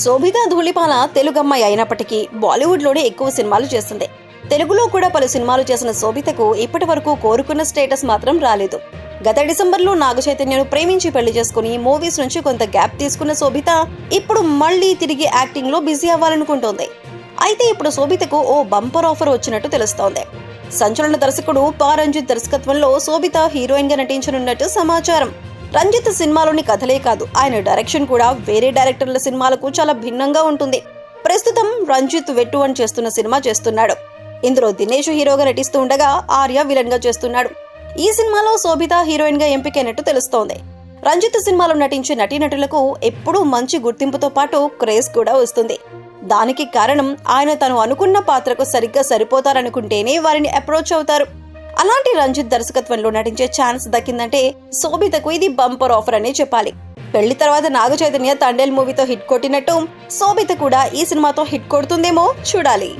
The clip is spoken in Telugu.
శోభిత ధూళిపాల తెలుగమ్మాయి అయినప్పటికీ బాలీవుడ్లోనే ఎక్కువ సినిమాలు చేస్తుంది. తెలుగులో కూడా పలు సినిమాలు చేసిన శోభితకు ఇప్పటి వరకు కోరుకున్న స్టేటస్ మాత్రం రాలేదు. గత డిసెంబర్లో నాగ చైతన్యను ప్రేమించి పెళ్ళి చేసుకుని మూవీస్ నుంచి కొంత గ్యాప్ తీసుకున్న శోభిత ఇప్పుడు మళ్ళీ తిరిగి యాక్టింగ్లో బిజీ అవ్వాలనుకుంటోంది. అయితే ఇప్పుడు శోభితకు ఓ బంపర్ ఆఫర్ వచ్చినట్టు తెలుస్తోంది. సంచలన దర్శకుడు పారంజిత్ దర్శకత్వంలో శోభిత హీరోయిన్గా నటించనున్నట్టు సమాచారం. రంజిత్ సినిమాలోని కథలే కాదు ఆయన డైరెక్షన్ కూడా వేరే డైరెక్టర్ల సినిమాలకు చాలా భిన్నంగా ఉంటుంది. ప్రస్తుతం రంజిత్ వెట్టు అని చేస్తున్న సినిమా చేస్తున్నాడు. ఇందులో దినేష్ హీరోగా నటిస్తూ ఉండగా ఆర్య విలన్గా చేస్తున్నాడు. ఈ సినిమాలో శోభిత హీరోయిన్గా ఎంపికైనట్టు తెలుస్తోంది. రంజిత్ సినిమాలో నటించే నటీనటులకు ఎప్పుడూ మంచి గుర్తింపుతో పాటు క్రేజ్ కూడా వస్తుంది. దానికి కారణం ఆయన తను అనుకున్న పాత్రకు సరిగ్గా సరిపోతారనుకుంటేనే వారిని అప్రోచ్ అవుతారు. అలాంటి రంజిత్ దర్శకత్వంలో నటించే ఛాన్స్ దక్కిందంటే శోభితకు ఇది బంపర్ ఆఫర్ అనే చెప్పాలి. పెళ్ళి తర్వాత నాగ చైతన్య తండేల్ మూవీతో హిట్ కొట్టినట్టు శోభిత కూడా ఈ సినిమాతో హిట్ కొడుతుందేమో చూడాలి.